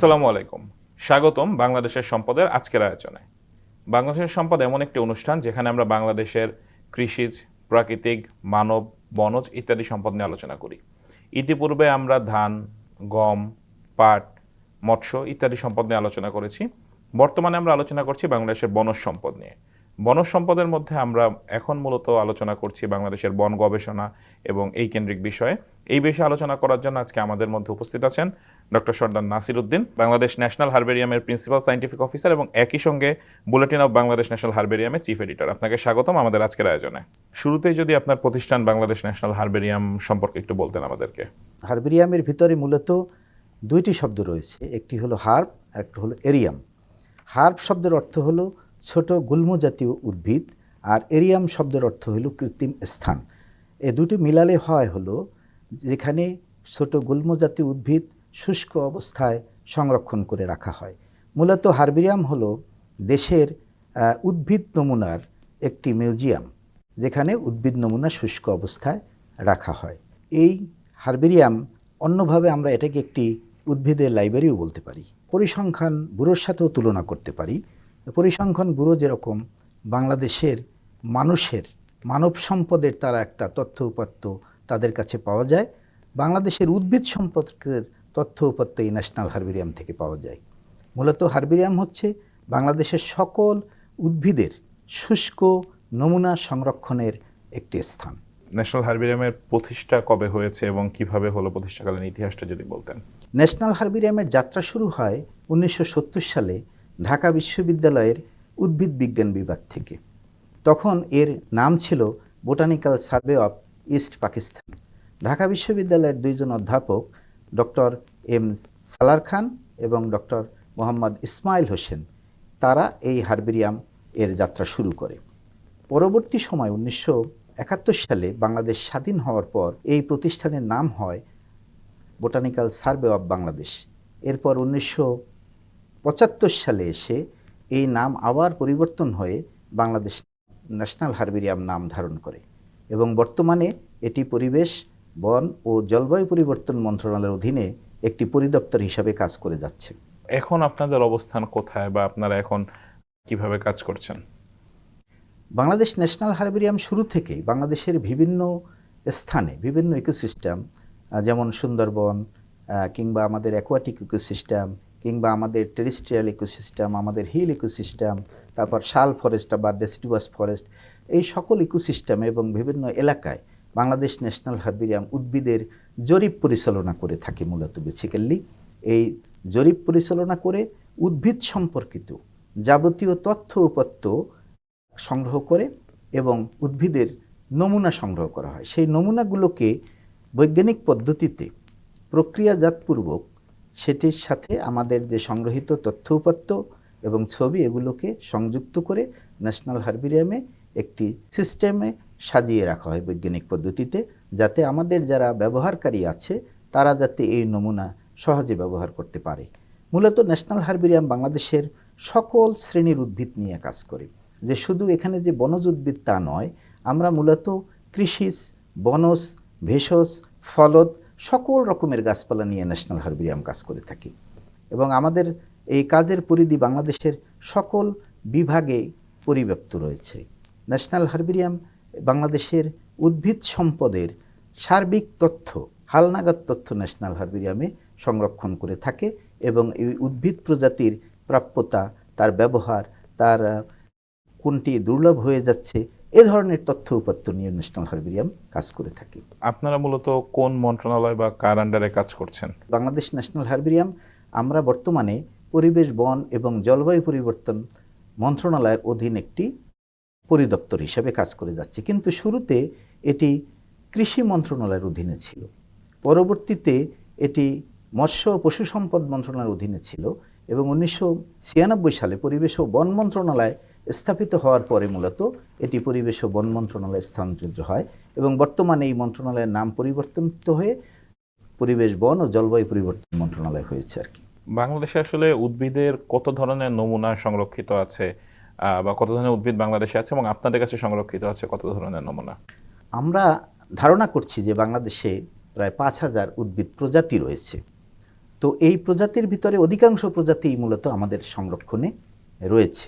আসসালামু আলাইকুম। স্বাগতম বাংলাদেশের সম্পদের আজকের আয়োজনে। বাংলাদেশের সম্পদ এমন একটি অনুষ্ঠান যেখানে আমরা বাংলাদেশের কৃষিজ, প্রাকৃতিক, মানব, বনজ ইত্যাদি সম্পদ নিয়ে আলোচনা করি। ইতিপূর্বে আমরা ধান, গম, পাট, মৎস্য ইত্যাদি সম্পদ নিয়ে আলোচনা করেছি। বর্তমানে আমরা আলোচনা করছি বাংলাদেশের বনজ সম্পদ নিয়ে। বনজ সম্পদের মধ্যে আমরা এখন মূলত আলোচনা করছি বাংলাদেশের বন গবেষণা এবং এই কেন্দ্রিক বিষয়ে। এই বিষয়ে আলোচনা করার জন্য আজকে আমাদের মধ্যে উপস্থিত আছেন ডক্টর সর্দার নাসির উদ্দিন, বাংলাদেশ ন্যাশনাল হারবেরিয়ামের প্রিন্সিপাল সাইন্টিফিক অফিসার এবং একই সঙ্গে বুলেটিন অফ বাংলাদেশ ন্যাশনাল হারবেরিয়ামের চিফ এডিটর। আপনাকে স্বাগতম আমাদের আজকের আয়োজনে। শুরুতেই যদি আপনার প্রতিষ্ঠান বাংলাদেশ ন্যাশনাল হারবেরিয়াম সম্পর্কে একটু বলতেন আমাদেরকে। হার্বেরিয়ামের ভিতরে মূলত দুইটি শব্দ রয়েছে, একটি হলো হার্ব আর একটা হলো এরিয়াম। হার্ব শব্দের অর্থ হলো ছোট গুল্ম জাতীয় উদ্ভিদ আর এরিয়াম শব্দের অর্থ হলো কৃত্রিম স্থান। এ দুটি মিলালে হয় হলো যেখানে ছোট গুল্ম জাতীয় উদ্ভিদ শুষ্ক অবস্থায় সংরক্ষণ করে রাখা হয়। মূলত হার্বেরিয়াম হলো দেশের উদ্ভিদ নমুনার একটি মিউজিয়াম, যেখানে উদ্ভিদ নমুনা শুষ্ক অবস্থায় রাখা হয়। এই হার্বেরিয়াম অন্যভাবে আমরা এটাকে একটি উদ্ভিদের লাইব্রেরিও বলতে পারি। পরিসংখ্যান ব্যুরোর সাথেও তুলনা করতে পারি। পরিসংখ্যান ব্যুরো যেরকম বাংলাদেশের মানুষের মানব সম্পদের তারা একটা তথ্য উপাত্ত তাদের কাছে পাওয়া যায়। বাংলাদেশের উদ্ভিদ সম্পর্কের তথ্য উপাত্ত এই ন্যাশনাল হার্বেরিয়াম থেকে পাওয়া যায়। মূলত হার্বেরিয়াম হচ্ছে বাংলাদেশের সকল উদ্ভিদের শুষ্ক নমুনা সংরক্ষণের একটি স্থান। ন্যাশনাল হারবেরিয়ামের প্রতিষ্ঠা কবে হয়েছে এবং কীভাবে হলো প্রতিষ্ঠাকালীন ইতিহাসটা যদি বলতেন? ন্যাশনাল হার্বেরিয়ামের যাত্রা শুরু হয় উনিশশো সত্তর সালে ঢাকা বিশ্ববিদ্যালয়ের উদ্ভিদ বিজ্ঞান বিভাগ থেকে। তখন এর নাম ছিল botanical survey of east Pakistan. Dhaka বিশ্ববিদ্যালয়ের দুইজন অধ্যাপক ডক্টর এম সালার খান এবং ডক্টর মোহাম্মদ ইসমাইল হোসেন, তারা এই হার্বেরিয়াম এর যাত্রা শুরু করে। পরবর্তী সময় উনিশশো একাত্তর সালে বাংলাদেশ স্বাধীন হওয়ার পর এই প্রতিষ্ঠানের নাম হয় বোটানিক্যাল সার্ভে অফ বাংলাদেশ। এরপর উনিশশো পঁচাত্তর সালে এসে এই নাম আবার পরিবর্তন হয়ে বাংলাদেশ ন্যাশনাল হারবেরিয়াম নাম ধারণ করে এবং বর্তমানে এটি পরিবেশ বন ও জলবায়ু পরিবর্তন মন্ত্রণালয়ের অধীনে একটি পরিদপ্তর হিসাবে কাজ করে যাচ্ছে। এখন আপনাদের অবস্থান কোথায় বা আপনারা এখন কীভাবে কাজ করছেন? বাংলাদেশ ন্যাশনাল হার্বেরিয়াম শুরু থেকেই বাংলাদেশের বিভিন্ন স্থানে বিভিন্ন ইকোসিস্টেম যেমন সুন্দরবন কিংবা আমাদের অ্যাকোয়াটিক ইকোসিস্টেম কিংবা আমাদের টেরিস্ট্রিয়াল ইকোসিস্টেম আমাদের হিল ইকোসিস্টেম তারপর শাল ফরেস্ট বা ডেসিডুয়াস ফরেস্ট এই সকল ইকোসিস্টেম এবং বিভিন্ন এলাকায় বাংলাদেশ ন্যাশনাল হার্বেরিয়াম উদ্ভিদের জরিপ পরিচালনা করে থাকে মূলত বেসিক্যালি এই জরিপ পরিচালনা করে উদ্ভিদ সম্পর্কিত যাবতীয় তথ্য উপাত্ত সংগ্রহ করে এবং উদ্ভিদের নমুনা সংগ্রহ করা হয়। সেই নমুনাগুলোকে বৈজ্ঞানিক পদ্ধতিতে প্রক্রিয়াজাতপূর্বক সেটির সাথে আমাদের যে সংগ্রহীত তথ্য উপাত্ত এবং ছবি এগুলোকে সংযুক্ত করে ন্যাশনাল হার্বেরিয়ামে একটি সিস্টেমে সাজিয়ে রাখা হয় বৈজ্ঞানিক পদ্ধতিতে, যাতে আমাদের যারা ব্যবহারকারী আছে, তারা যাতে এই নমুনা সহজে ব্যবহার করতে পারে। মূলত ন্যাশনাল হার্বেরিয়াম বাংলাদেশের সকল শ্রেণির উদ্ভিদ নিয়ে কাজ করে। যে শুধু এখানে যে বনজ উদ্ভিদ তা নয়, আমরা মূলত কৃষিজ, বনজ, ভেষজ ফলদ সকল রকমের গাছপালা নিয়ে ন্যাশনাল হার্বেরিয়াম কাজ করে থাকি। এবং আমাদের এই কাজের পরিধি বাংলাদেশের সকল বিভাগে পরিব্যাপ্ত রয়েছে। ন্যাশনাল হার্বেরিয়াম বাংলাদেশের উদ্ভিদ সম্পদের সার্বিক তথ্য, হালনাগাদ তথ্য ন্যাশনাল হার্বেরিয়ামে সংরক্ষণ করে থাকে এবং এই উদ্ভিদ প্রজাতির প্রাপ্যতা, তার ব্যবহার, তার কোনটি দুর্লভ হয়ে যাচ্ছে এ ধরনের তথ্য উপাত্ত নিয়ে ন্যাশনাল হার্বেরিয়াম কাজ করে থাকে। আপনারা মূলত কোন মন্ত্রণালয় বা কার আন্ডারে কাজ করছেন? বাংলাদেশ ন্যাশনাল হার্বেরিয়াম আমরা বর্তমানে পরিবেশ বন এবং জলবায়ু পরিবর্তন মন্ত্রণালয়ের অধীন একটি পরিদপ্তর হিসাবে কাজ করে যাচ্ছে। কিন্তু শুরুতে এটি কৃষি মন্ত্রণালয়ের অধীনে ছিল। পরবর্তীতে এটি মৎস্য ও পশু সম্পদ মন্ত্রণালয়ের অধীনে ছিল এবং উনিশশো ছিয়ানব্বই সালে পরিবেশ ও বন মন্ত্রণালয় স্থাপিত হওয়ার পরে মূলত এটি পরিবেশ ও বন মন্ত্রণালয়ে স্থানান্তরিত হয় এবং বর্তমানে এই মন্ত্রণালয়ের নাম পরিবর্তিত হয়ে পরিবেশ বন ও জলবায়ু পরিবর্তন মন্ত্রণালয় হয়েছে আর কি। বাংলাদেশে আসলে উদ্ভিদের কত ধরনের নমুনা সংরক্ষিত আছে বা কত ধরনের উদ্ভিদ বাংলাদেশে আছে এবং আপনাদের কাছে সংরক্ষিত আছে কত ধরনের নমুনা? আমরা ধারণা করছি যে বাংলাদেশে প্রায় পাঁচ হাজার উদ্ভিদ প্রজাতি রয়েছে। তো এই প্রজাতির ভিতরে অধিকাংশ প্রজাতিই মূলত আমাদের সংরক্ষণে রয়েছে।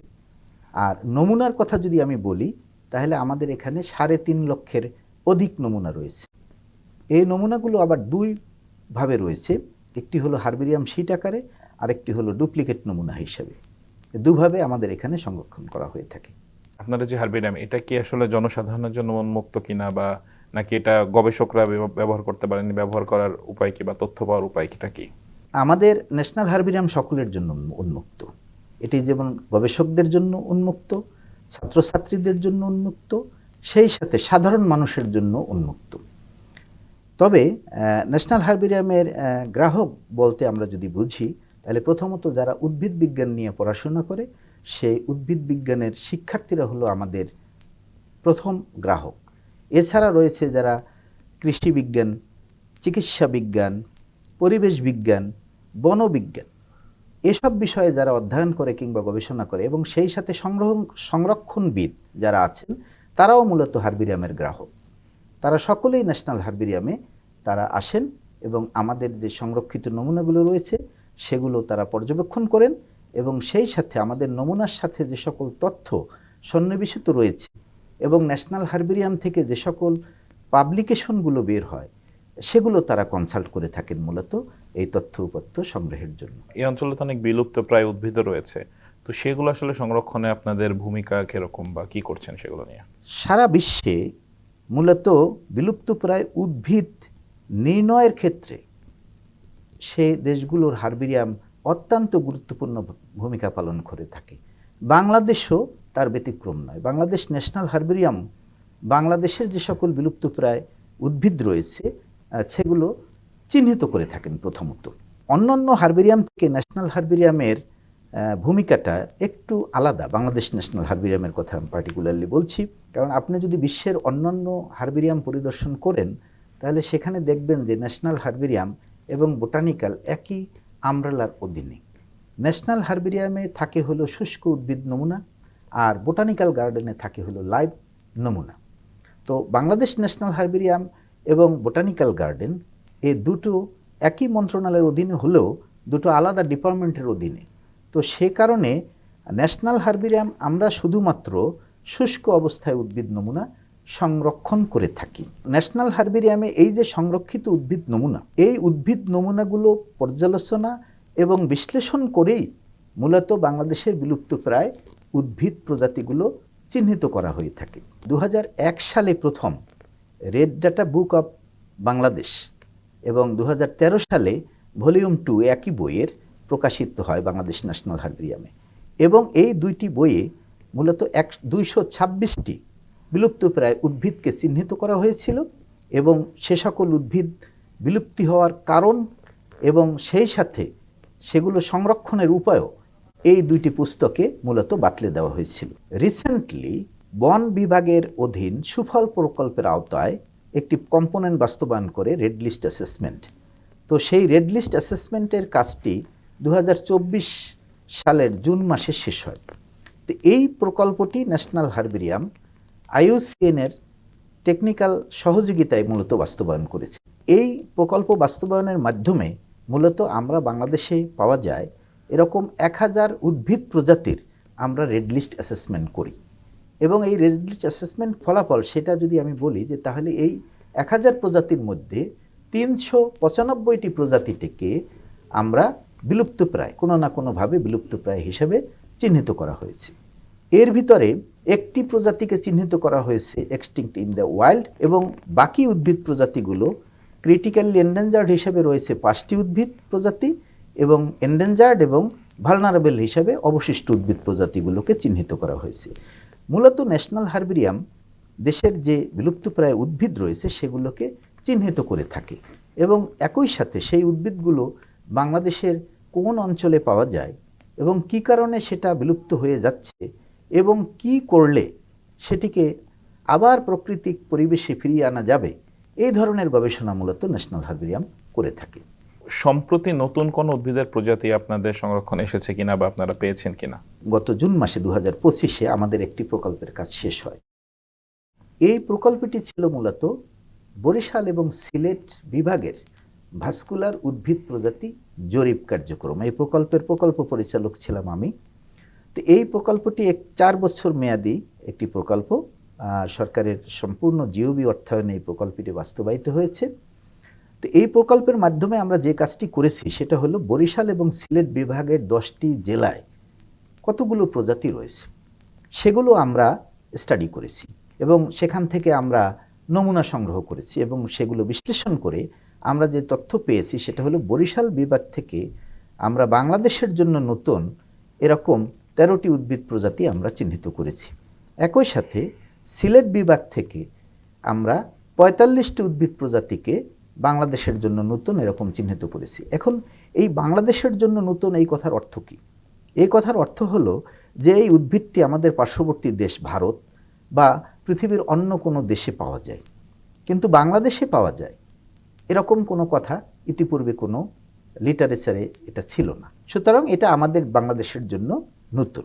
আর নমুনার কথা যদি আমি বলি তাহলে আমাদের এখানে সাড়ে তিন লক্ষের অধিক নমুনা রয়েছে। এই নমুনাগুলো আবার দুই ভাবে রয়েছে একটি হলো হার্বেরিয়াম শিট আকারে আরেকটি হলো ডুপ্লিকেট নমুনা হিসেবে। দুভাবে আমাদের এখানে সংরক্ষণ করা হয়ে থাকে। আপনারা যে হারবিরাম এটা কি আসলে জনসাধারণের জন্য উন্মুক্ত কিনা বা নাকি এটা গবেষকরা ব্যবহার করতে পারেন ব্যবহার করার উপায় কি বা তথ্য পাওয়ার উপায় কিটা কি? আমাদের ন্যাশনাল হার্বেরিয়াম সকলের জন্য উন্মুক্ত। এটি যেমন গবেষকদের জন্য উন্মুক্ত, ছাত্রছাত্রীদের জন্য উন্মুক্ত, সেই সাথে সাধারণ মানুষের জন্য উন্মুক্ত। তবে ন্যাশনাল হার্বেরিয়ামের গ্রাহক বলতে আমরা যদি বুঝি, তাহলে প্রথমত যারা উদ্ভিদ বিজ্ঞান নিয়ে পড়াশোনা করে, সেই উদ্ভিদ বিজ্ঞানের শিক্ষার্থীরা হলো আমাদের প্রথম গ্রাহক। এছাড়া রয়েছে যারা কৃষি বিজ্ঞান, চিকিৎসা বিজ্ঞান, পরিবেশ বিজ্ঞান, বনবিজ্ঞান। এসব বিষয়ে যারা অধ্যয়ন করে কিংবা গবেষণা করে এবং সেই সাথে সংগ্রহ, সংরক্ষণবিদ যারা আছেন, তারাও মূলত হার্বিরিয়ামের গ্রাহক। তারা সকলেই ন্যাশনাল হার্বিরিয়ামে তারা আসেন এবং আমাদের যে সংরক্ষিত নমুনাগুলো রয়েছে, সেগুলো তারা পর্যবেক্ষণ করেন এবং সেই সাথে আমাদের নমুনার সাথে যে সকল তথ্য সন্নিবেশিত রয়েছে এবং ন্যাশনাল হার্বেরিয়াম থেকে যে সকল পাবলিকেশনগুলো বের হয়, সেগুলো তারা কনসাল্ট করে থাকেন মূলত। এই তথ্য উপাত্ত সংগ্রহের জন্য। এই অঞ্চলে তো অনেক বিলুপ্ত প্রায় উদ্ভিদ রয়েছে। তো সেগুলো আসলে সংরক্ষণে আপনাদের ভূমিকা কীরকম বা কি করছেন সেগুলো নিয়ে? সারা বিশ্বে মূলত বিলুপ্তপ্রায় উদ্ভিদ নির্ণয়ের ক্ষেত্রে সে দেশগুলোর হার্বেরিয়াম অত্যন্ত গুরুত্বপূর্ণ ভূমিকা পালন করে থাকে। বাংলাদেশও তার ব্যতিক্রম নয়। বাংলাদেশ ন্যাশনাল হার্বেরিয়াম বাংলাদেশের যে সকল বিলুপ্তপ্রায় উদ্ভিদ রয়েছে সেগুলো চিহ্নিত করে থাকেন প্রথমত অন্যান্য হার্বেরিয়াম থেকে ন্যাশনাল হার্বেরিয়ামের ভূমিকাটা একটু আলাদা। বাংলাদেশ ন্যাশনাল হার্বেরিয়ামের কথা আমি পার্টিকুলারলি বলছি। কারণ আপনি যদি বিশ্বের অন্যান্য হার্বেরিয়াম পরিদর্শন করেন, তাহলে সেখানে দেখবেন যে ন্যাশনাল হার্বেরিয়াম এবং বোটানিক্যাল একই আমব্রেলার অধীনে। ন্যাশনাল হার্বেরিয়ামে থাকে হলো শুষ্ক উদ্ভিদ নমুনা আর বোটানিক্যাল গার্ডেনে থাকে হলো লাইভ নমুনা। তো বাংলাদেশ ন্যাশনাল হার্বেরিয়াম এবং বোটানিক্যাল গার্ডেন এই দুটো একই মন্ত্রণালয়ের অধীনে হলেও দুটো আলাদা ডিপার্টমেন্টের অধীনে। তো সে কারণে ন্যাশনাল হার্বেরিয়াম আমরা শুধুমাত্র শুষ্ক অবস্থায় উদ্ভিদ নমুনা সংরক্ষণ করে থাকি। ন্যাশনাল হার্বেরিয়ামে এই যে সংরক্ষিত উদ্ভিদ নমুনা, এই উদ্ভিদ নমুনাগুলো পর্যালোচনা এবং বিশ্লেষণ করেই মূলত বাংলাদেশের বিলুপ্তপ্রায় উদ্ভিদ প্রজাতিগুলো চিহ্নিত করা হয়ে থাকে। দু হাজার এক সালে প্রথম red data book of Bangladesh এবং দু হাজার তেরো সালে ভলিউম টু একই বইয়ের প্রকাশিত হয় বাংলাদেশ ন্যাশনাল হার্বেরিয়ামে এবং এই দুইটি বইয়ে মূলত এক দুইশো ছাব্বিশটি বিলুপ্তপ্রায় উদ্ভিদকে চিহ্নিত করা হয়েছিল এবং সে সকল উদ্ভিদ বিলুপ্তি হওয়ার কারণ এবং সেই সাথে সেগুলো সংরক্ষণের উপায়ও এই দুইটি পুস্তকে মূলত বাতলে দেওয়া হয়েছিল। রিসেন্টলি বন বিভাগের অধীন সুফল প্রকল্পের আওতায় একটি কম্পোনেন্ট বাস্তবায়ন করে রেড লিস্ট অ্যাসেসমেন্ট। তো সেই রেড লিস্ট অ্যাসেসমেন্টের কাজটি দু হাজার চব্বিশ সালের জুন মাসে শেষ হয়। তো এই প্রকল্পটি ন্যাশনাল হার্বেরিয়াম আইউসিএনের টেকনিক্যাল সহযোগিতায় মূলত বাস্তবায়ন করেছে। এই প্রকল্প বাস্তবায়নের মাধ্যমে মূলত আমরা বাংলাদেশে পাওয়া যায় এরকম এক হাজার উদ্ভিদ প্রজাতির আমরা রেড লিস্ট অ্যাসেসমেন্ট করি। এবং এই রেড অ্যাসেসমেন্ট ফলাফল সেটা যদি আমি বলি যে তাহলে এই এক হাজার প্রজাতির মধ্যে তিনশো পঁচানব্বইটি প্রজাতিটিকে আমরা বিলুপ্তপ্রায়, কোনো না কোনোভাবে বিলুপ্তপ্রায় হিসেবে চিহ্নিত করা হয়েছে। এর ভিতরে একটি প্রজাতিকে চিহ্নিত করা হয়েছে এক্সটিংক্ট ইন দ্য ওয়াইল্ড এবং বাকি উদ্ভিদ প্রজাতিগুলো ক্রিটিক্যালি এন্ডেঞ্জার্ড হিসেবে রয়েছে পাঁচটি উদ্ভিদ প্রজাতি এবং এন্ডেঞ্জার্ড এবং ভালনারেবল হিসাবে অবশিষ্ট উদ্ভিদ প্রজাতিগুলোকে চিহ্নিত করা হয়েছে। মূলত ন্যাশনাল হার্বেরিয়াম দেশের যে বিলুপ্তপ্রায় উদ্ভিদ রয়েছে সেগুলোকে চিহ্নিত করে থাকে এবং একই সাথে সেই উদ্ভিদগুলো বাংলাদেশের কোন অঞ্চলে পাওয়া যায় এবং কি কারণে সেটা বিলুপ্ত হয়ে যাচ্ছে এবং কি করলে সেটিকে আবার প্রাকৃতিক পরিবেশে ফিরিয়ে আনা যাবে, এই ধরনের গবেষণা মূলত ন্যাশনাল হার্বেরিয়াম করে থাকে। সম্প্রতি নতুন কোন উদ্ভিদের প্রজাতি আপনাদের সংরক্ষণ এসেছে কিনা বা আপনারা পেয়েছেন কিনা? গত জুন মাসে দু হাজার পঁচিশে আমাদের একটি প্রকল্পের কাজ শেষ হয়। এই প্রকল্পটি ছিল মূলত বরিশাল এবং সিলেট বিভাগের ভাস্কুলার উদ্ভিদ প্রজাতি জরিপ কার্যক্রম। এই প্রকল্পের প্রকল্প পরিচালক ছিলাম আমি। তো এই প্রকল্পটি এক চার বছর মেয়াদি একটি প্রকল্প। সরকারের সম্পূর্ণ জিওবি অর্থায়নে এই প্রকল্পটি বাস্তবায়িত হয়েছে। তো এই প্রকল্পের মাধ্যমে আমরা যে কাজটি করেছি সেটা হলো বরিশাল এবং সিলেট বিভাগের দশটি জেলায় কতগুলো প্রজাতি রয়েছে? সেগুলো আমরা স্টাডি করেছি এবং সেখান থেকে আমরা নমুনা সংগ্রহ করেছি এবং সেগুলো বিশ্লেষণ করে আমরা যে তথ্য পেয়েছি সেটা হলো বরিশাল বিভাগ থেকে আমরা বাংলাদেশের জন্য নতুন এরকম তেরোটি উদ্ভিদ প্রজাতি আমরা চিহ্নিত করেছি। একই সাথে সিলেট বিভাগ থেকে আমরা পঁয়তাল্লিশটি উদ্ভিদ প্রজাতিকে বাংলাদেশের জন্য নতুন এরকম চিহ্নিত করেছি। এখন এই বাংলাদেশের জন্য নতুন এই কথার অর্থ কী? এই কথার অর্থ হলো যে এই উদ্ভিদটি আমাদের পার্শ্ববর্তী দেশ ভারত বা পৃথিবীর অন্য কোনো দেশে পাওয়া যায়। কিন্তু বাংলাদেশে পাওয়া যায়। এরকম কোনো কথা ইতিপূর্বে কোনো লিটারেচারে এটা ছিল না। সুতরাং এটা আমাদের বাংলাদেশের জন্য নতুন।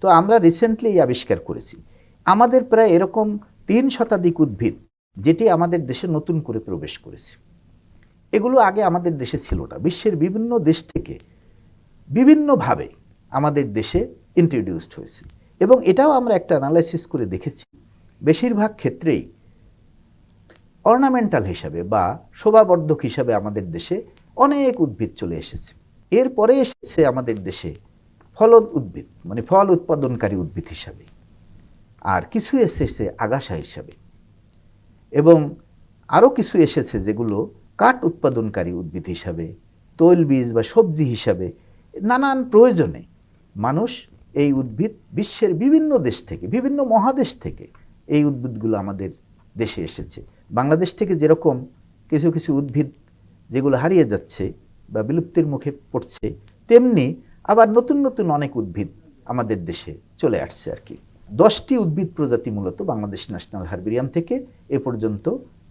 তো আমরা রিসেন্টলি এই আবিষ্কার করেছি। আমাদের প্রায় এরকম তিন শতাধিক উদ্ভিদ যেটি আমাদের দেশে নতুন করে প্রবেশ করেছে। এগুলো আগে আমাদের দেশে ছিল না। বিশ্বের বিভিন্ন দেশ থেকে বিভিন্নভাবে আমাদের দেশে ইন্ট্রোডিউসড হয়েছে। এবং এটাও আমরা একটা অ্যানালাইসিস করে দেখেছি। বেশিরভাগ ক্ষেত্রেই অর্নামেন্টাল হিসাবে বা শোভাবর্ধক হিসাবে আমাদের দেশে অনেক উদ্ভিদ চলে এসেছে। এরপরে এসেছে আমাদের দেশে ফলদ উদ্ভিদ মানে ফল উৎপাদনকারী উদ্ভিদ হিসাবে। আর কিছু এসেছে আগাছা হিসাবে। এবং আরও কিছু এসেছে যেগুলো কাঠ উৎপাদনকারী উদ্ভিদ হিসাবে তৈলবীজ বা সবজি হিসাবে নানান প্রয়োজনে মানুষ এই উদ্ভিদ বিশ্বের বিভিন্ন দেশ থেকে, বিভিন্ন মহাদেশ থেকে এই উদ্ভিদগুলো আমাদের দেশে এসেছে। বাংলাদেশ থেকে যেরকম কিছু কিছু উদ্ভিদ যেগুলো হারিয়ে যাচ্ছে বা বিলুপ্তির মুখে পড়ছে, তেমনি আবার নতুন নতুন অনেক উদ্ভিদ আমাদের দেশে চলে আসছে আর কি। দশটি উদ্ভিদ প্রজাতি মূলত বাংলাদেশ ন্যাশনাল হারবেরিয়াম থেকে এ পর্যন্ত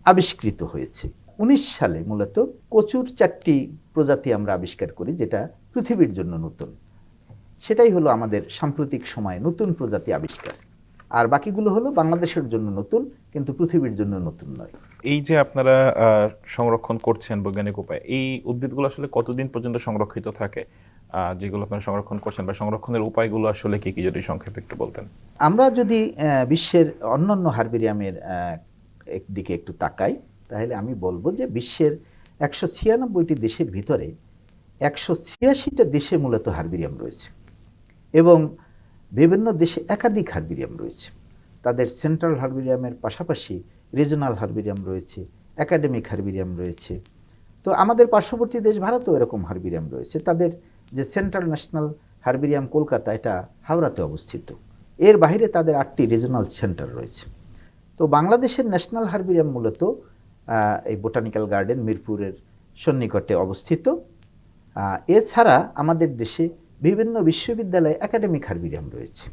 আবিষ্কৃত হয়েছে। উনিশ সালে মূলত কচুর চারটি প্রজাতি আমরা আবিষ্কার করি যেটা পৃথিবীর জন্য নতুন। সেটাই হলো আমাদের সাম্প্রতিক সময়ে নতুন প্রজাতি আবিষ্কার। আর বাকিগুলো হলো বাংলাদেশের জন্য নতুন কিন্তু পৃথিবীর জন্য নতুন নয়। এই যে আপনারা সংরক্ষণ করছেন বৈজ্ঞানিক উপায়ে এই উদ্ভিদগুলো আসলে কতদিন পর্যন্ত সংরক্ষিত থাকে? যেগুলো আপনারা সংরক্ষণ করছেন বা সংরক্ষণের উপায়গুলো আসলে কি কি যদি সংক্ষেপে একটু বলতেন। আমরা যদি বিশ্বের অন্যান্য হারবেরিয়ামের আহ, এক দিকে একটু তাকাই তাহলে আমি বলব যে বিশ্বের একশো ছিয়ানব্বইটি দেশের ভিতরে একশো ছিয়াশিটা দেশে মূলত হারবেরিয়াম রয়েছে এবং বিভিন্ন দেশে একাধিক হারবেরিয়াম রয়েছে। তাদের সেন্ট্রাল হারবেরিয়ামের পাশাপাশি রিজনাল হারবেরিয়াম রয়েছে, একাডেমিক হারবেরিয়াম রয়েছে। তো আমাদের পার্শ্ববর্তী দেশ ভারতেও এরকম হারবেরিয়াম রয়েছে। তাদের যে সেন্ট্রাল ন্যাশনাল হারবেরিয়াম কলকাতা, এটা হাওড়াতে অবস্থিত। এর বাইরে তাদের আটটি রিজনাল সেন্টার রয়েছে। তো বাংলাদেশের ন্যাশনাল হারবেরিয়াম মূলত এই বোটানিক্যাল গার্ডেন মিরপুরের সন্নিকটে অবস্থিত। এছাড়া আমাদের দেশে বিভিন্ন বিশ্ববিদ্যালয়ে একাডেমিক হারবেরিয়াম রয়েছে।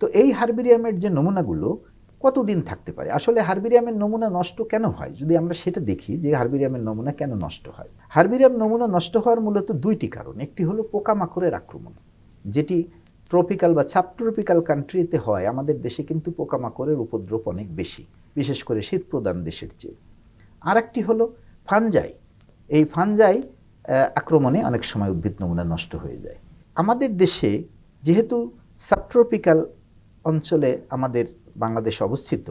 তো এই হারবেরিয়ামের যে নমুনাগুলো কতদিন থাকতে পারে? আসলে হারবেরিয়ামের নমুনা নষ্ট কেন হয়? যদি আমরা সেটা দেখি যে হারবেরিয়ামের নমুনা কেন নষ্ট হয়? হারবেরিয়াম নমুনা নষ্ট হওয়ার মূলত দুইটি কারণ। একটি হলো পোকামাকড়ের আক্রমণ, যেটি ট্রপিক্যাল বা সাবট্রপিক্যাল কান্ট্রিতে হয়। আমাদের দেশে কিন্তু পোকামাকড়ের উপদ্রব অনেক বেশি, বিশেষ করে শীত প্রধান দেশের চেয়ে। আর একটি হলো ফানজাই। এই ফানজাই আক্রমণে অনেক সময় উদ্ভিদ নমুনা নষ্ট হয়ে যায়। আমাদের দেশে যেহেতু সাবট্রপিক্যাল অঞ্চলে আমাদের বাংলাদেশ অবস্থিত,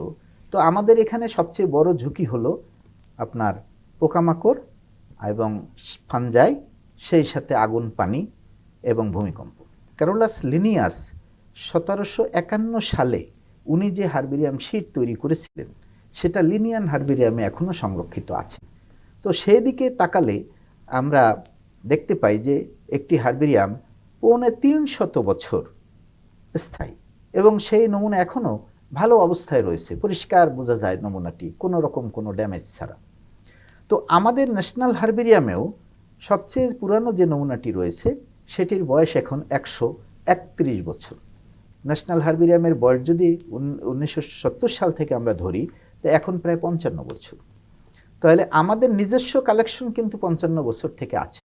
তো আমাদের এখানে সবচেয়ে বড় ঝুঁকি হলো আপনার পোকামাকড় এবং ফানজাই, সেই সাথে আগুন, পানি এবং ভূমিকম্প। ক্যারোলাস লিনিয়াস সতেরোশো একান্ন সালে উনি যে হারবেরিয়াম শিট তৈরি করেছিলেন সেটা লিনিয়ান হারবেরিয়ামে এখনও সংরক্ষিত আছে। তো সেই দিকে তাকালে আমরা দেখতে পাই যে একটি হারবেরিয়াম পৌনে তিন শত বছর স্থায়ী এবং সেই নমুনা এখনও ভালো অবস্থায় রয়েছে। পরিষ্কার বোঝা যায় নমুনাটি, কোনো রকম কোনো ড্যামেজ ছাড়া। তো আমাদের ন্যাশনাল হারবেরিয়ামেও সবচেয়ে পুরানো যে নমুনাটি রয়েছে, সেটির বয়স এখন একশো একত্রিশ বছর। ন্যাশনাল হারবেরিয়ামের বয়স যদি উনিশশো সত্তর সাল থেকে আমরা ধরি তো এখন প্রায় পঞ্চান্ন বছর। তাহলে আমাদের নিজস্ব কালেকশন কিন্তু পঞ্চান্ন বছর থেকে আছে।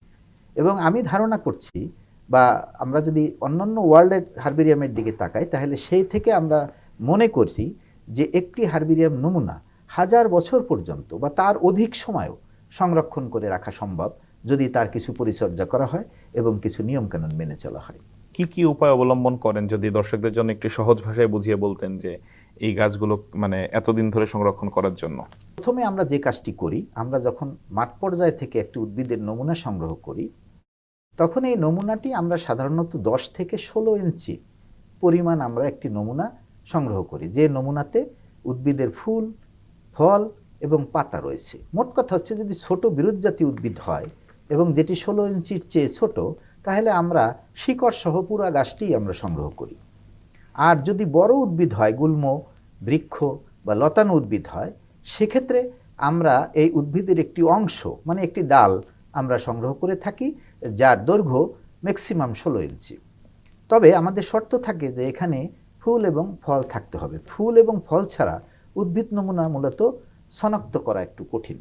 এবং আমি ধারণা করছি বা আমরা যদি অন্যান্য ওয়ার্ল্ডের হারবেরিয়ামের দিকে তাকাই, তাহলে সেই থেকে আমরা মনে করছি যে একটি হারবেরিয়াম নমুনা হাজার বছর পর্যন্ত বা তার অধিক সময়ও সংরক্ষণ করে রাখা সম্ভব যদি তার কিছু পরিচর্যা করা হয় এবং কিছু নিয়মকানুন মেনে চলা হয়। কি কি উপায় অবলম্বন করেন যদি দর্শকদের জন্য একটু সহজ ভাষায় বুঝিয়ে বলতেন যে এই গাছগুলো মানে এতদিন ধরে সংরক্ষণ করার জন্য। প্রথমে আমরা যে কাজটি করি, আমরা যখন মাঠ পর্যায় থেকে একটি উদ্ভিদের নমুনা সংগ্রহ করি, তখন এই নমুনাটি আমরা সাধারণত দশ থেকে ষোলো ইঞ্চি পরিমাণ আমরা একটি নমুনা সংগ্রহ করি, যে নমুনাতে উদ্ভিদের ফুল, ফল এবং পাতা রয়েছে। মোট কথা হচ্ছে যদি ছোট বিরোধজাতীয় উদ্ভিদ হয় এবং যেটি ষোলো ইঞ্চির চেয়ে ছোট, তাহলে আমরা শিকড় সহ পুরা গাছটি আমরা সংগ্রহ করি। আর যদি বড় উদ্ভিদ হয়, গুল্ম, বৃক্ষ বা লতানো উদ্ভিদ হয়, সেক্ষেত্রে আমরা এই উদ্ভিদের একটি অংশ মানে একটি ডাল আমরা সংগ্রহ করে থাকি, যার দৈর্ঘ্য ম্যাক্সিমাম ষোলো ইঞ্চি। তবে আমাদের শর্ত থাকে যে এখানে ফুল এবং ফল থাকতে হবে। ফুল এবং ফল ছাড়া উদ্ভিদ নমুনা মূলত শনাক্ত করা একটু কঠিন।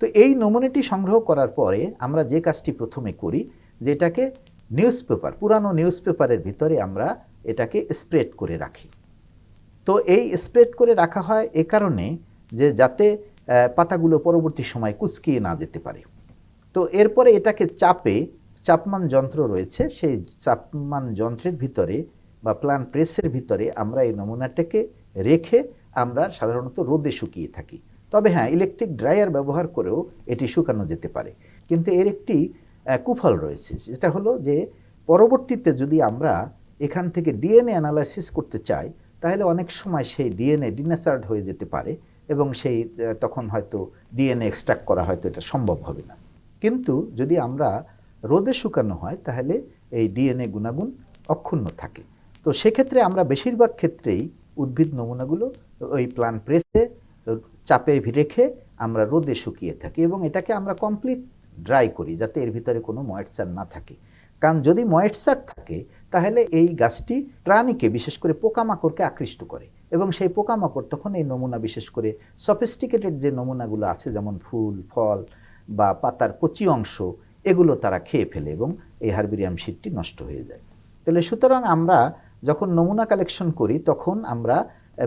তো এই নমুনাটি সংগ্রহ করার পরে আমরা যে কাজটি প্রথমে করি, যেটাকে নিউজ পেপার পুরানো নিউজ পেপারের ভিতরে আমরা এটাকে স্প্রেড করে রাখি। তো এই স্প্রেড করে রাখা হয় এ কারণে যে যাতে পাতাগুলো পরবর্তী সময় কুচকিয়ে না যেতে পারে। তো এরপরে এটাকে চাপে চাপমান যন্ত্র রয়েছে, সেই চাপমান যন্ত্রের ভিতরে বা প্লান প্রেসের ভিতরে আমরা এই নমুনাটাকে রেখে আমরা সাধারণত রোদে শুকিয়ে থাকি। তবে হ্যাঁ ইলেকট্রিক ড্রায়ার ব্যবহার করেও এটি শুকানো যেতে পারে। কিন্তু এর একটি কুফল রয়েছে সেটা হলো যে পরবর্তীতে যদি আমরা এখান থেকে ডিএনএ অ্যানালাইসিস করতে চাই তাহলে অনেক সময় সেই ডিএনএ ডিনেচার্ড হয়ে যেতে পারে এবং সেই তখন হয়তো ডিএনএ এক্সট্রাক্ট করা হয়তো এটা সম্ভব হবে না। কিন্তু যদি আমরা রোদে শুকানো হয়, তাহলে এই ডিএনএ গুণাগুণ অক্ষুণ্ণ থাকে। তো সেক্ষেত্রে আমরা বেশিরভাগ ক্ষেত্রেই উদ্ভিদ নমুনাগুলো ওই প্লান প্রেসে চাপে রেখে আমরা রোদে শুকিয়ে থাকি এবং এটাকে আমরা কমপ্লিট ড্রাই করি যাতে এর ভিতরে কোনো ময়েশ্চার না থাকে। কারণ যদি ময়েশ্চার থাকে তাহলে এই গাছটি প্রাণীকে বিশেষ করে পোকামাকড়কে আকৃষ্ট করে এবং সেই পোকামাকড় তখন এই নমুনা বিশেষ করে সফিস্টিকেটেড যে নমুনাগুলো আছে, যেমন ফুল, ফল বা পাতার কচি অংশ, এগুলো তারা খেয়ে ফেলে এবং এই হার্বিরিয়াম শীটটি নষ্ট হয়ে যায়। তাহলে সুতরাং আমরা যখন নমুনা কালেকশন করি, তখন আমরা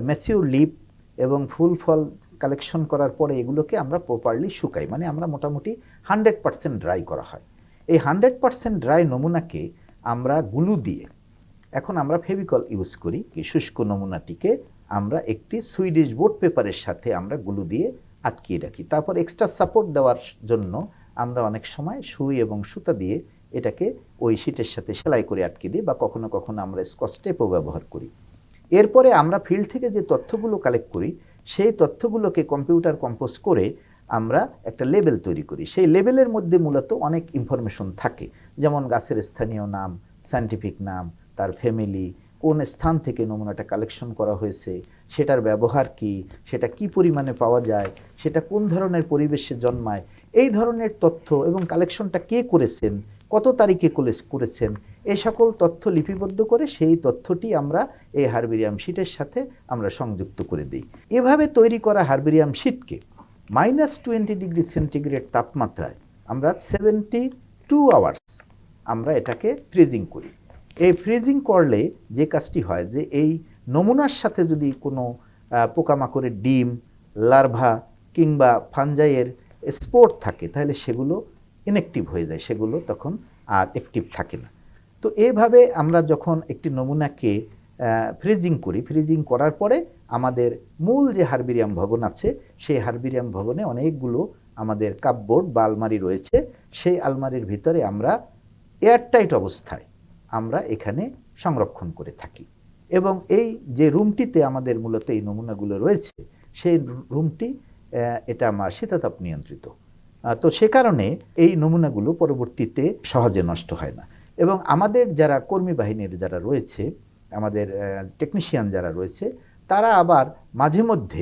ম্যাসিউর লিপ এবং ফুল, ফল কালেকশন করার পরে এগুলোকে আমরা প্রপারলি শুকাই। মানে আমরা মোটামুটি হান্ড্রেড পার্সেন্ট ড্রাই করা হয়। এই হান্ড্রেড পার্সেন্ট ড্রাই নমুনাকে আমরা গুলু দিয়ে। এখন আমরা ফেভিকল ইউজ করি, কি শুষ্ক নমুনাটিকে আমরা একটি সুইডিশ বোর্ড পেপারের সাথে আমরা গুলু দিয়ে আটকিয়ে রাখি। তারপর এক্সট্রা সাপোর্ট দেওয়ার জন্য আমরা অনেক সময় সুই এবং সুতা দিয়ে এটাকে ওই শীটের সাথে সেলাই করে আটকে দিই বা কখনো কখনো আমরা স্কচ টেপও ব্যবহার করি। এরপরে আমরা ফিল্ড থেকে যে তথ্যগুলো কালেক্ট করি, সেই তথ্যগুলোকে কম্পিউটার কম্পোজ করে আমরা একটা লেবেল তৈরি করি। সেই লেবেলের মধ্যে মূলত অনেক ইনফরমেশন থাকে। যেমন গাছের স্থানীয় নাম সায়েন্টিফিক নাম, তার ফ্যামিলি কোন স্থান থেকে নমুনাটা কালেকশন করা হয়েছে, সেটার ব্যবহার কি, সেটা কি পরিমাণে পাওয়া যায়, সেটা কোন ধরনের পরিবেশে জন্মায়, এই ধরনের তথ্য এবং কালেকশনটা কে করেছেন, কত তারিখে করেছেন এই সকল তথ্য লিপিবদ্ধ করে সেই তথ্যটি আমরা এই হারবেরিয়াম শিটের সাথে আমরা সংযুক্ত করে দিই। এভাবে তৈরি করা হার্বেরিয়াম শিটকে মাইনাস টোয়েন্টি ডিগ্রি সেন্টিগ্রেড তাপমাত্রায় আমরা সেভেন্টি টু আওয়ার্স আমরা এটাকে ফ্রিজিং করি। এই ফ্রিজিং করলে যে কাজটি হয় যে এই নমুনার সাথে যদি কোনো পোকামাকড়ের ডিম লার্ভা কিংবা ফাঞ্জাইয়ের স্পোর্ট থাকে, তাহলে সেগুলো ইনঅ্যাক্টিভ হয়ে যায়, সেগুলো তখন আর অ্যাক্টিভ থাকে না। তো এভাবে আমরা যখন একটি নমুনাকে ফ্রিজিং করি। ফ্রিজিং করার পরে আমাদের মূল যে হার্বিরিয়াম ভবন আছে, সেই হার্বিরিয়াম ভবনে অনেকগুলো আমাদের কাপবোর্ড বা আলমারি রয়েছে। সেই আলমারির ভিতরে আমরা এয়ারটাইট অবস্থায় আমরা এখানে সংরক্ষণ করে থাকি। এবং এই যে রুমটিতে আমাদের মূলত এই নমুনাগুলো রয়েছে, সেই রুমটি এটা আমার শীতাতাপ নিয়ন্ত্রিত। তো সে কারণে এই নমুনাগুলো পরবর্তীতে সহজে নষ্ট হয় না। এবং আমাদের যারা কর্মী বাহিনীর যারা রয়েছে আমাদের টেকনিশিয়ান যারা রয়েছে, তারা আবার মাঝে মধ্যে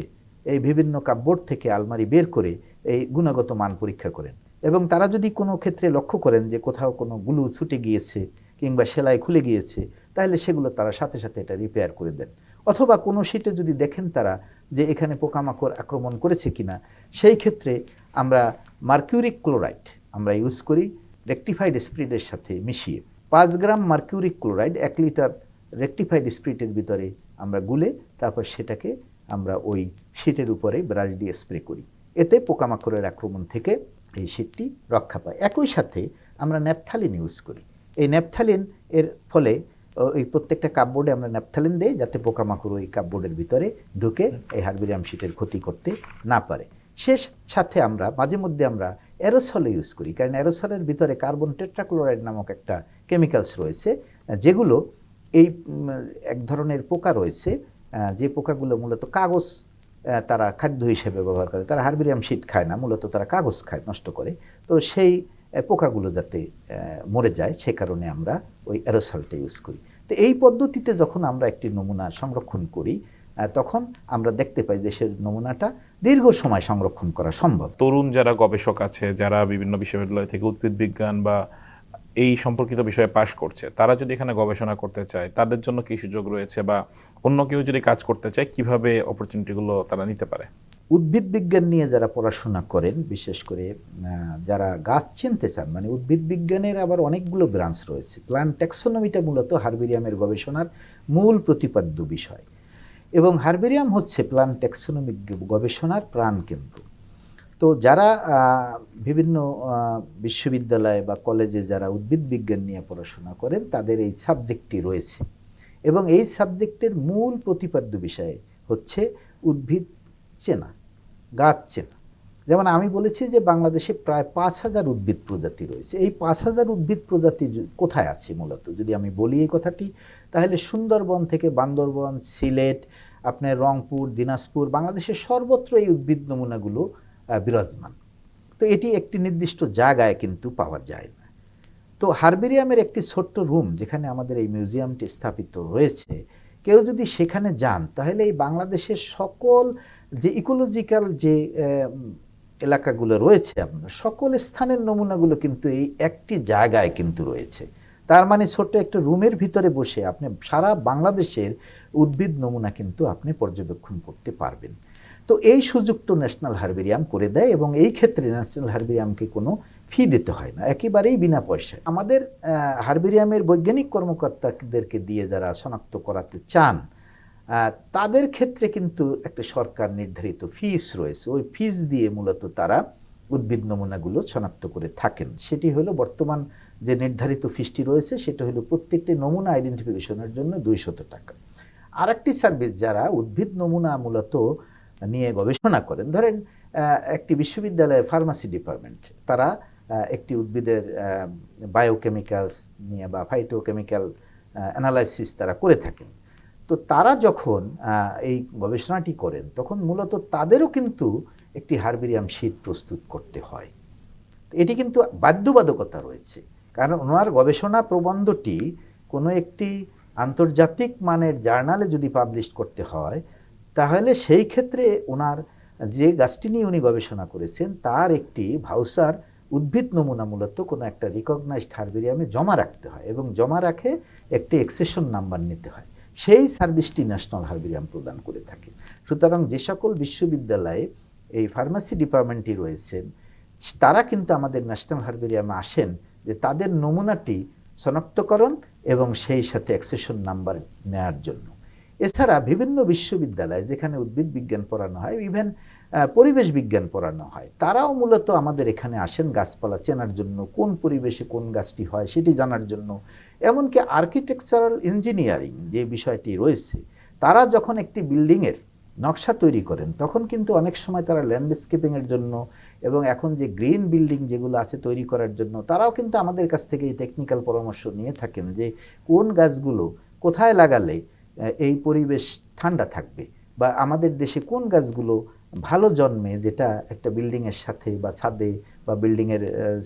এই বিভিন্ন কাপবোর্ড থেকে আলমারি বের করে এই গুণগত মান পরীক্ষা করেন। এবং তারা যদি কোনো ক্ষেত্রে লক্ষ্য করেন যে কোথাও কোনো গুলু ছুটে গিয়েছে কিংবা সেলাই খুলে গিয়েছে, তাহলে সেগুলো তারা সাথে সাথে এটা রিপেয়ার করে দেন। অথবা কোনো শীটে যদি দেখেন তারা যে এখানে পোকামাকড় আক্রমণ করেছে কিনা, সেই ক্ষেত্রে আমরা মার্কিউরিক ক্লোরাইড আমরা ইউজ করি রেকটিফাইড স্পিরিটের সাথে মিশিয়ে। পাঁচ গ্রাম মার্কিউরিক ক্লোরাইড এক লিটার রেকটিফাইড স্পিরিটের ভিতরে আমরা গুলে তারপর সেটাকে আমরা ওই শীটের উপরে ব্রাশ দিয়ে স্প্রে করি। এতে পোকামাকড়ের আক্রমণ থেকে এই শীতটি রক্ষা পায়। একই সাথে আমরা ন্যাপথালিন ইউজ করি। এই ন্যাপথালিন এর ফলে এই প্রত্যেকটা কাপবোর্ডে আমরা ন্যাপথালিন দেই যাতে পোকামাকড় ওই কাপবোর্ডের ভিতরে ঢুকে এই হার্বেরিয়াম শীটের ক্ষতি করতে না পারে। সে সাথে আমরা, মাঝে মধ্যে আমরা অ্যারোসল ইউজ করি। কারণ অ্যারোসলের ভিতরে কার্বন টেট্রাক্লোরাইড নামক একটা কেমিক্যালস রয়েছে, যেগুলো এই এক ধরনের পোকা রয়েছে যে পোকাগুলো মূলত কাগজ তারা খাদ্য হিসেবে ব্যবহার করে। তারা হার্বেরিয়াম শীত খায় না, মূলত তারা কাগজ খায়, নষ্ট করে। তো সেই পোকাগুলো যাতে মরে যায়, সে কারণে আমরা ওই অ্যারোসলটা ইউজ করি। তো এই পদ্ধতিতে যখন আমরা একটি নমুনা সংরক্ষণ করি তখন আমরা দেখতে পাই সে নমুনাটা দীর্ঘ সময় সংরক্ষণ করা সম্ভব। তরুণ যারা গবেষক আছে, যারা বিভিন্ন বিশ্ববিদ্যালয় থেকে উদ্ভিদ বিজ্ঞান বা এই সম্পর্কিত বিষয়ে পাশ করছে। তারা যদি এখানে গবেষণা করতে চায়, তাদের জন্য কি সুযোগ রয়েছে বা অন্য কেউ যদি কাজ করতে চায়, কীভাবে অপরচুনিটিগুলো তারা নিতে পারে? উদ্ভিদ বিজ্ঞান নিয়ে যারা পড়াশোনা করেন, বিশেষ করে যারা গাছ চিনতে চান মানে উদ্ভিদ বিজ্ঞানের আবার অনেকগুলো ব্রাঞ্চ রয়েছে। প্লান্ট ট্যাক্সোনমিটা মূলত হার্বেরিয়ামের গবেষণার মূল প্রতিপাদ্য বিষয়। এবং হার্বেরিয়াম হচ্ছে প্লান্ট ট্যাক্সোনমিক গবেষণার প্রাণকেন্দ্র। তো যারা বিভিন্ন বিশ্ববিদ্যালয়ে বা কলেজে যারা উদ্ভিদ বিজ্ঞান নিয়ে পড়াশোনা করেন, তাদের এই সাবজেক্টটি রয়েছে। এবং এই সাবজেক্টের মূল প্রতিপাদ্য বিষয় হচ্ছে উদ্ভিদ চেনা, গাছ চেনা। যেমন আমি বলেছি যে বাংলাদেশে প্রায় পাঁচ হাজার উদ্ভিদ প্রজাতি রয়েছে। এই পাঁচ হাজার উদ্ভিদ প্রজাতি কোথায় আছে মূলত? যদি আমি বলি এই কথাটি, তাহলে সুন্দরবন থেকে বান্দরবন, সিলেট, আপনার রংপুর, দিনাজপুর, বাংলাদেশের সর্বত্র এই উদ্ভিদ নমুনাগুলো বিরাজমান। তো এটি একটি নির্দিষ্ট জায়গায় কিন্তু পাওয়া যায় না। তো হার্বেরিয়ামের একটি ছোট্ট রুম যেখানে আমাদের এই মিউজিয়ামটি স্থাপিত রয়েছে, কেউ যদি সেখানে যান, তাহলে এই বাংলাদেশের সকল যে ইকোলজিক্যাল যে এলাকাগুলো রয়েছে আপনার সকল স্থানের নমুনাগুলো কিন্তু এই একটি জায়গায় কিন্তু রয়েছে। তার মানে ছোট্ট একটা রুমের ভিতরে বসে আপনি সারা বাংলাদেশের উদ্ভিদ নমুনা কিন্তু আপনি পর্যবেক্ষণ করতে পারবেন। তো এই সুযোগটা ন্যাশনাল হার্বেরিয়াম করে দেয় এবং এই ক্ষেত্রে ন্যাশনাল হার্বেরিয়ামকে কোনো ফি দিতে হয় না। একেবারেই বিনা পয়সায়। আমাদের হার্বেরিয়ামের বৈজ্ঞানিক কর্মকর্তাদেরকে দিয়ে যারা শনাক্ত করাতে চান তাদের ক্ষেত্রে কিন্তু একটা সরকার নির্ধারিত ফিস রয়েছে। ওই ফিস দিয়ে মূলত তারা উদ্ভিদ নমুনাগুলো শনাক্ত করে থাকেন। সেটি হলো বর্তমান যে নির্ধারিত ফিসটি রয়েছে, সেটা হলো প্রত্যেকটি নমুনা আইডেন্টিফিকেশনের জন্য দুইশত টাকা। আরেকটি সার্ভিস যারা উদ্ভিদ নমুনা মূলত নিয়ে গবেষণা করেন। ধরেন একটি বিশ্ববিদ্যালয়ের ফার্মাসি ডিপার্টমেন্ট, তারা একটি উদ্ভিদের বায়োকেমিক্যালস নিয়ে বা ফাইটোকেমিক্যাল অ্যানালাইসিস তারা করে থাকেন। তো তারা যখন এই গবেষণাটি করেন, তখন মূলত তাদেরও কিন্তু একটি হার্বেরিয়াম শীট প্রস্তুত করতে হয়। এটি কিন্তু বাধ্যবাধকতা রয়েছে, কারণ ওনার গবেষণা প্রবন্ধটি কোনো একটি আন্তর্জাতিক মানের জার্নালে যদি পাবলিশ করতে হয় তাহলে সেই ক্ষেত্রে ওনার যে গাছটি নিয়ে উনি গবেষণা করেছেন, তার একটি ভাউসার উদ্ভিদ নমুনা মূলত কোনো একটা রিকগনাইজড হার্বেরিয়ামে জমা রাখতে হয় এবং জমা রাখে একটি এক্সেশন নাম্বার নিতে হয়। সেই সার্ভিসটি ন্যাশনাল হার্বেরিয়াম প্রদান করে থাকে। সুতরাং যে সকল বিশ্ববিদ্যালয়ে এই ফার্মাসি ডিপার্টমেন্টটি রয়েছেন, তারা কিন্তু আমাদের ন্যাশনাল হারবেরিয়ামে আসেন যে তাদের নমুনাটি শনাক্তকরণ এবং সেই সাথে অ্যাক্সেশন নাম্বার নেয়ার জন্য। এছাড়া বিভিন্ন বিশ্ববিদ্যালয় যেখানে উদ্ভিদ বিজ্ঞান পড়ানো হয় ইভেন পরিবেশ বিজ্ঞান পড়ানো হয়, তারাও মূলত আমাদের এখানে আসেন গাছপালা চেনার জন্য, কোন পরিবেশে কোন গাছটি হয় সেটি জানার জন্য। এমনকি আর্কিটেকচারাল ইঞ্জিনিয়ারিং যে বিষয়টি রয়েছে, তারা যখন একটি বিল্ডিংয়ের নকশা তৈরি করেন, তখন কিন্তু অনেক সময় তারা ল্যান্ডস্কেপিংয়ের জন্য এবং এখন যে গ্রিন বিল্ডিং যেগুলো আছে তৈরি করার জন্য, তারাও কিন্তু আমাদের কাছ থেকে এই টেকনিক্যাল পরামর্শ নিয়ে থাকেন যে কোন গাছগুলো কোথায় লাগালে এই পরিবেশ ঠান্ডা থাকবে। বা আমাদের দেশে কোন গাছগুলো ভালো জন্মে, যেটা একটা বিল্ডিংয়ের সাথে বা ছাদে বা বিল্ডিংয়ের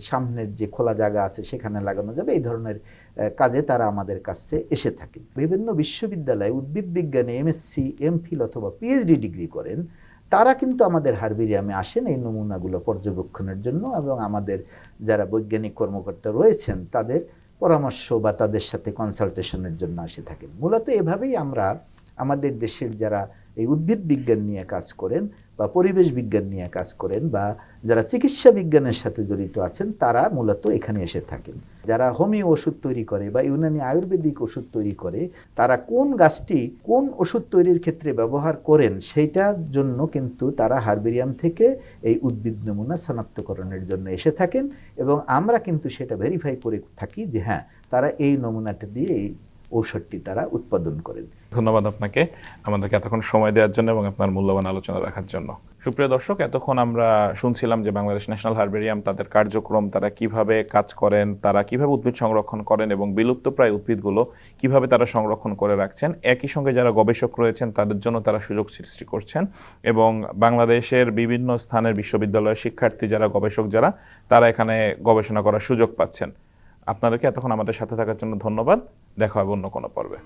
সামনের যে খোলা জায়গা আছে সেখানে লাগানো যাবে, এই ধরনের কাজে তারা আমাদের কাছে এসে থাকে। বিভিন্ন বিশ্ববিদ্যালয়ে উদ্ভিদ বিজ্ঞানে এমএসসি এমফিল অথবা পিএইচডি ডিগ্রি করেন, তারা কিন্তু আমাদের হার্বেরিয়ামে আসেন এই নমুনাগুলো পর্যবেক্ষণের জন্য এবং আমাদের যারা বৈজ্ঞানিক কর্মকর্তা রয়েছেন, তাদের পরামর্শ বা তাদের সাথে কনসালটেশনের জন্য আসে থাকেন। মূলত এভাবেই আমরা আমাদের দেশের যারা এই উদ্ভিদ বিজ্ঞান নিয়ে কাজ করেন বা পরিবেশ বিজ্ঞান নিয়ে কাজ করেন বা যারা চিকিৎসা বিজ্ঞানের সাথে জড়িত আছেন, তারা মূলত এখানে এসে থাকেন। যারা হোমিও ওষুধ তৈরি করে বা ইউনানি আয়ুর্বেদিক ওষুধ তৈরি করে, তারা কোন গাছটি কোন ওষুধ তৈরির ক্ষেত্রে ব্যবহার করেন, সেইটার জন্য কিন্তু তারা হার্বেরিয়াম থেকে এই উদ্ভিদ নমুনা শনাক্তকরণের জন্য এসে থাকেন এবং আমরা কিন্তু সেটা ভেরিফাই করে থাকি যে হ্যাঁ তারা এই নমুনাটা দিয়ে এই ঔষধটি তারা উৎপাদন করেন। ধন্যবাদ আপনাকে আমাদেরকে এতক্ষণ সময় দেওয়ার জন্য এবং আপনার মূল্যবান আলোচনা রাখার জন্য। সুপ্রিয় দর্শক, এতক্ষণ আমরা শুনছিলাম যে বাংলাদেশ ন্যাশনাল হার্বেরিয়াম তাদের কার্যক্রম, তারা কীভাবে কাজ করেন, তারা কীভাবে উদ্ভিদ সংরক্ষণ করেন এবং বিলুপ্তপ্রায় উদ্ভিদগুলো কীভাবে তারা সংরক্ষণ করে রাখছেন, একই সঙ্গে যারা গবেষক রয়েছেন তাদের জন্য তারা সুযোগ সৃষ্টি করছেন এবং বাংলাদেশের বিভিন্ন স্থানের বিশ্ববিদ্যালয়ের শিক্ষার্থী যারা, গবেষক যারা, তারা এখানে গবেষণা করার সুযোগ পাচ্ছেন। আপনাদেরকে এতক্ষণ আমাদের সাথে থাকার জন্য ধন্যবাদ। দেখা হবে অন্য কোনো পর্বে।